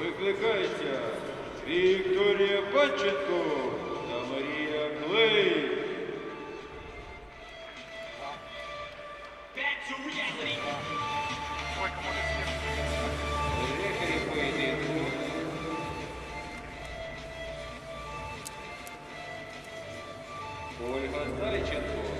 Викликається Вікторія Панченко та Марія Клей. Ольга Зайченко.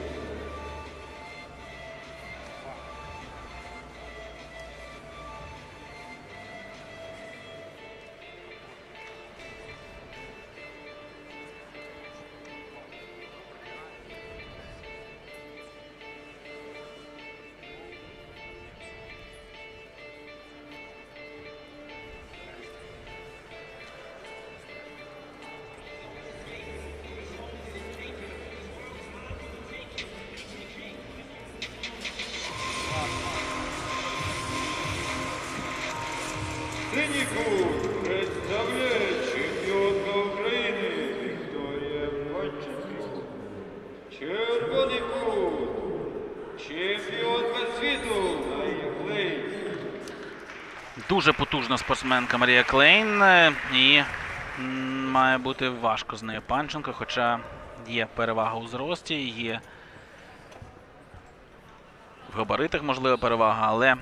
Представляє чемпіонка України Вікторія Панченко. Червоний. Чемпіонка світу. Дуже потужна спортсменка Марія Клейн. е, І має бути важко з нею Панченко, хоча є перевага у зрості, є в габаритах можлива перевага, але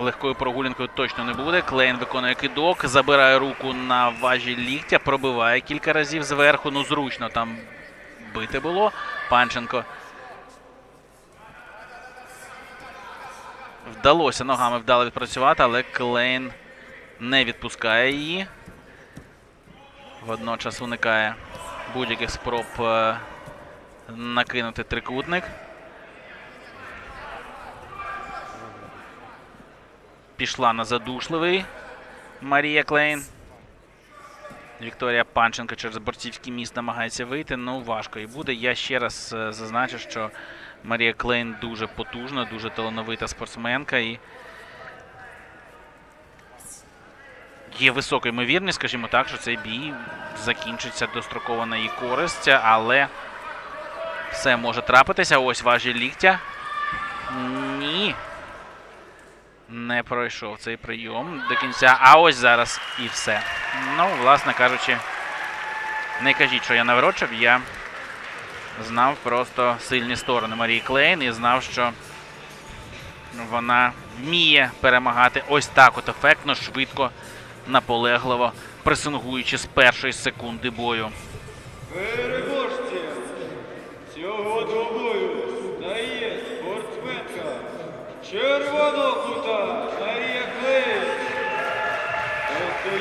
легкою прогулянкою точно не буде. Клейн виконує кидок, забирає руку на важі ліктя, пробиває кілька разів зверху. Ну, зручно там бити було. Панченко Вдалося ногами вдало відпрацювати, але Клейн не відпускає її. Водночас уникає будь-яких спроб е, накинути трикутник. Пішла на задушливий Марія Клейн. Вікторія Панченко через борцівський міст намагається вийти. Ну, важко і буде. Я ще раз е, зазначу, що Марія Клейн дуже потужна, дуже талановита спортсменка і є висока ймовірність, скажімо так, що цей бій закінчиться достроково на її користь, але все може трапитися. Ось важі ліктя. Не пройшов цей прийом до кінця. А ось зараз і все. Ну, власне кажучи, не кажіть, що я наворочив. Я знав просто сильні сторони Марії Клейн і знав, що вона вміє перемагати ось так от ефектно, швидко, наполегливо, пресингуючи з першої секунди бою. Переможці цього бою Червоного кута Марія Клей. Тобто